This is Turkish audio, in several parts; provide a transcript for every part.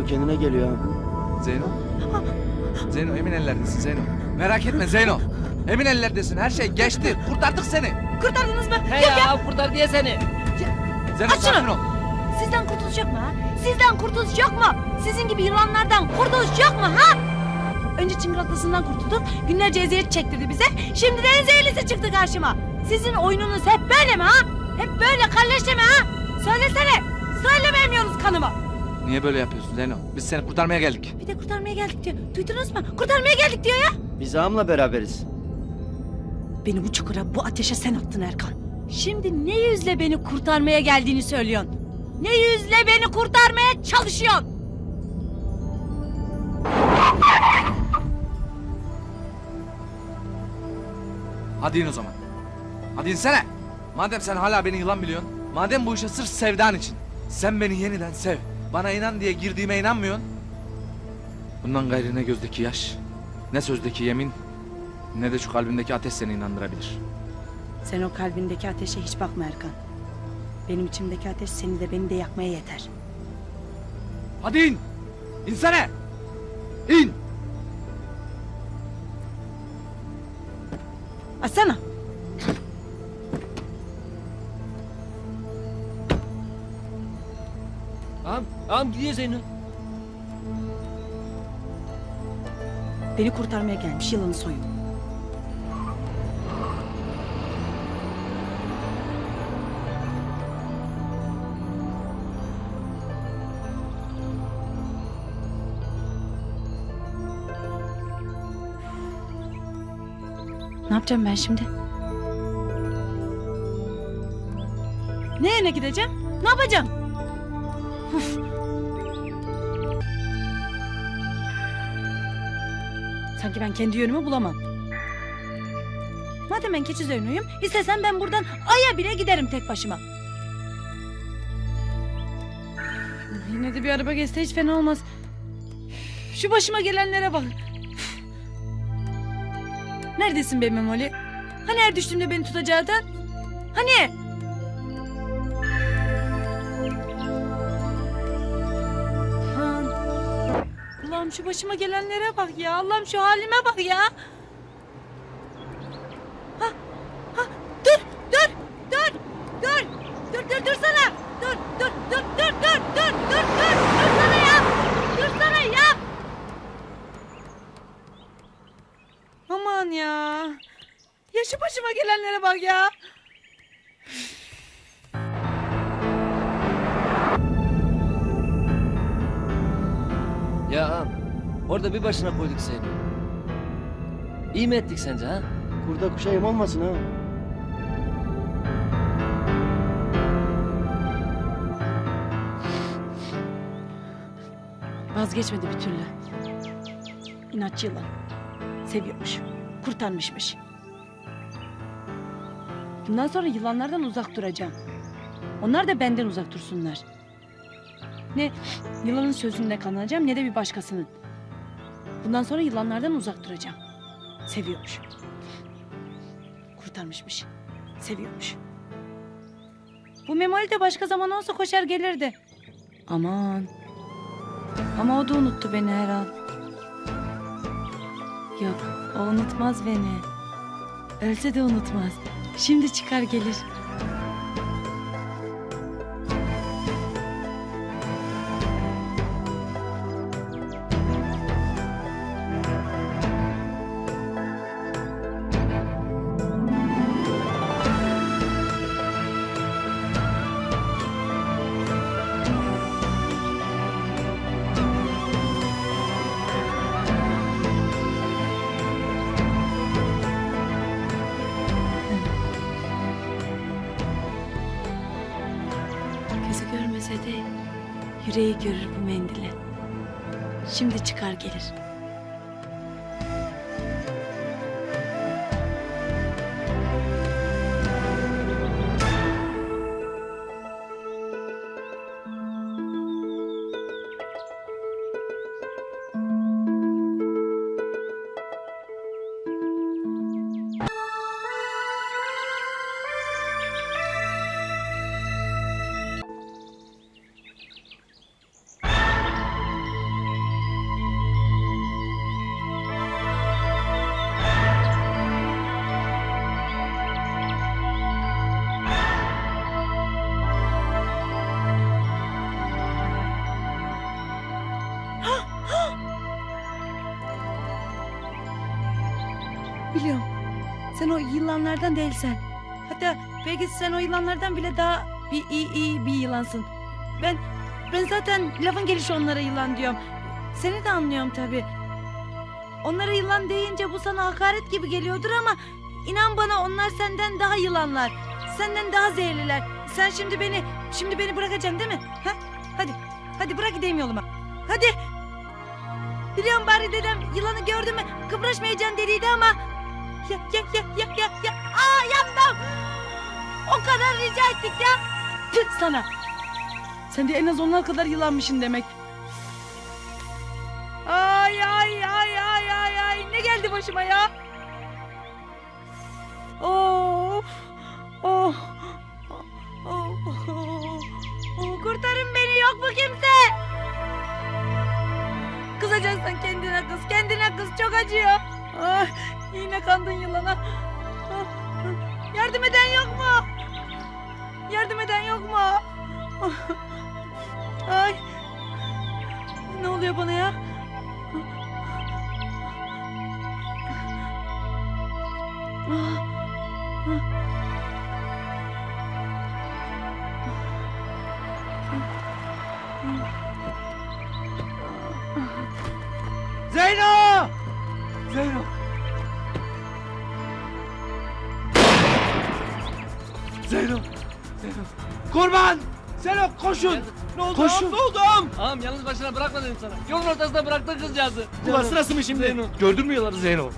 Zeyno kendine geliyor. ha. Zeyno. Zeyno emin ellerdesin Zeyno. Merak etme Zeyno. Emin ellerdesin her şey geçti. Kurtardık seni. Kurtardınız mı? He ya kurtar diye seni. Zeyno Aç şunu. sakin ol. Sizden kurtuluş yok mu ha? Sizden kurtuluş yok mu? Sizin gibi yılanlardan kurtuluş yok mu ha? Önce çıngıraklısından kurtulduk. Günlerce eziyet çektirdi bize. Şimdi de en zehirlisi çıktı karşıma. Sizin oyununuz hep böyle mi ha? Hep böyle kalleşte mi ha? Söylesene. Söyle vermiyorsunuz kanıma. Niye böyle yapıyorsun Zeyno? Biz seni kurtarmaya geldik. Bir de kurtarmaya geldik diyor. Duydunuz mu? Kurtarmaya geldik diyor ya. Biz ağamla beraberiz. Beni bu çukura, bu ateşe sen attın Erkan. Şimdi ne yüzle beni kurtarmaya geldiğini söylüyorsun? Ne yüzle beni kurtarmaya çalışıyorsun? Hadi in o zaman. Hadi insene. Madem sen hala beni yılan biliyorsun. Madem bu işe sırf sevdan için. Sen beni yeniden sev. Bana inan diye girdiğime inanmıyorsun. Bundan gayrı ne gözdeki yaş, ne sözdeki yemin, ne de şu kalbindeki ateş seni inandırabilir. Sen o kalbindeki ateşe hiç bakma Erkan. Benim içimdeki ateş seni de beni de yakmaya yeter. Hadi in. İnsene. İn. Açsana. Ağam gidiyor Zeyno. Beni kurtarmaya gelmiş yılanı soyun. Ne yapacağım ben şimdi? Nereye gideceğim? Ne yapacağım? Uf. Sanki ben kendi yönümü bulamam. Madem ben keçi zönlüyüm, istesem ben buradan aya bile giderim tek başıma. Yine de bir araba geçse hiç fena olmaz. Şu başıma gelenlere bak. Neredesin be Memoli? Hani her düştüğümde beni tutacaktın? Hani? Allah'ım şu başıma gelenlere bak ya. Allah'ım şu halime bak ya. Ha, ha, dur, dur, dur, dur, dur, dur, dur sana. Dur, dur, dur, dur, dur, dur, dur, dur, dur sana ya. Dur sana ya. Aman ya. Ya şu başıma gelenlere bak ya. Ya ağam orada bir başına koyduk seni. İyi mi ettik sence ha? Kurda kuşa yem olmasın ha. Vazgeçmedi bir türlü. İnatçı yılan. Seviyormuş. Kurtarmışmış. Bundan sonra yılanlardan uzak duracağım. Onlar da benden uzak dursunlar. Ne yılanın sözünde kanacağım ne de bir başkasının. Bundan sonra yılanlardan uzak duracağım. Seviyormuş. Kurtarmışmış. Seviyormuş. Bu memoli de başka zaman olsa koşar gelirdi. Aman. Ama o da unuttu beni her an. Yok, o unutmaz beni. Ölse de unutmaz. Şimdi çıkar gelir. Yüreği görür bu mendili. Şimdi çıkar gelir. Biliyorum. Sen o yılanlardan değilsen. Hatta belki sen o yılanlardan bile daha bir iyi, iyi bir yılansın. Ben ben zaten lafın gelişi onlara yılan diyorum. Seni de anlıyorum tabii. Onlara yılan deyince bu sana hakaret gibi geliyordur ama inan bana onlar senden daha yılanlar. Senden daha zehirliler. Sen şimdi beni şimdi beni bırakacaksın değil mi? Ha? Hadi. Hadi bırak gideyim yoluma. Hadi. Biliyorum bari dedem yılanı gördü mü kıpraşmayacaksın dediydi ama ya ya ya ya ya ya aa yandım. O kadar rica ettik ya. Tüh sana. Sen de en az onlar kadar yılanmışsın demek. Ay ay ay ay ay ay ne geldi başıma ya? Yine kandın yılana. Yardım eden yok mu? Yardım eden yok mu? Zeyno koşun! Ne oldu? Koşun! Ne oldu? Ağam yalnız başına bırakma dedim sana. Yolun ortasında bıraktın kızcağızı. Ulan sırası mı şimdi? Zeyno. Gördün mü yılanı Zeyno?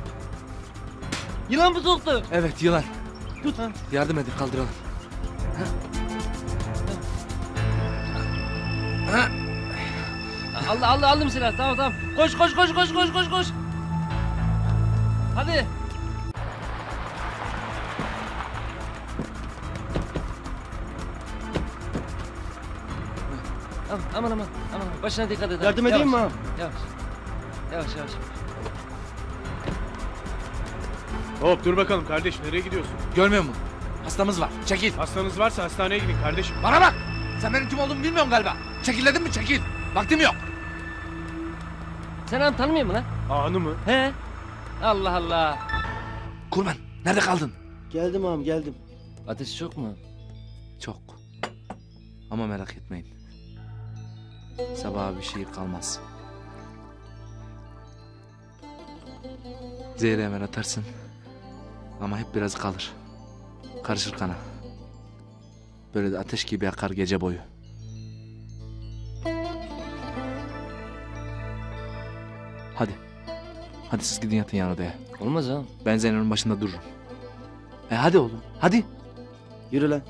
Yılan mı soktu? Evet yılan. Tut. Yardım edin kaldıralım. Allah Allah aldım silah tamam tamam. Koş koş koş koş koş koş koş. Hadi. Aman aman aman. Başına dikkat et. Yardım edeyim mi Yavaş, ağam? Yavaş. Yavaş yavaş. Hop dur bakalım kardeş nereye gidiyorsun? Görmüyor musun? Hastamız var. Çekil. Hastanız varsa hastaneye gidin kardeşim. Bana bak. Sen benim kim olduğumu bilmiyorsun galiba. Çekil dedim mi çekil. Vaktim yok. Sen ağam tanımıyor musun lan? Anı mı? He? Allah Allah. Kurban nerede kaldın? Geldim ağam geldim. Ateş çok mu? Çok. Ama merak etmeyin. Sabaha bir şey kalmaz. Zehri hemen atarsın. Ama hep biraz kalır. Karışır kana. Böyle de ateş gibi yakar gece boyu. Hadi. Hadi siz gidin yatın yan odaya. Olmaz ağam. Ben Zeyno'nun başında dururum. E hadi oğlum. Hadi. Yürü lan.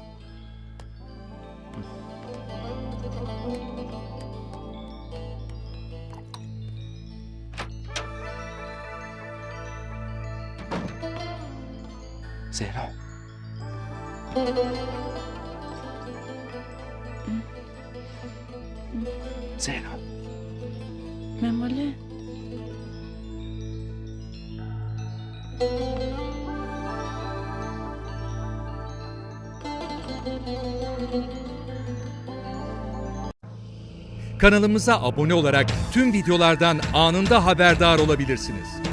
Zeyno. Zeyno. Memoli. Kanalımıza abone olarak tüm videolardan anında haberdar olabilirsiniz.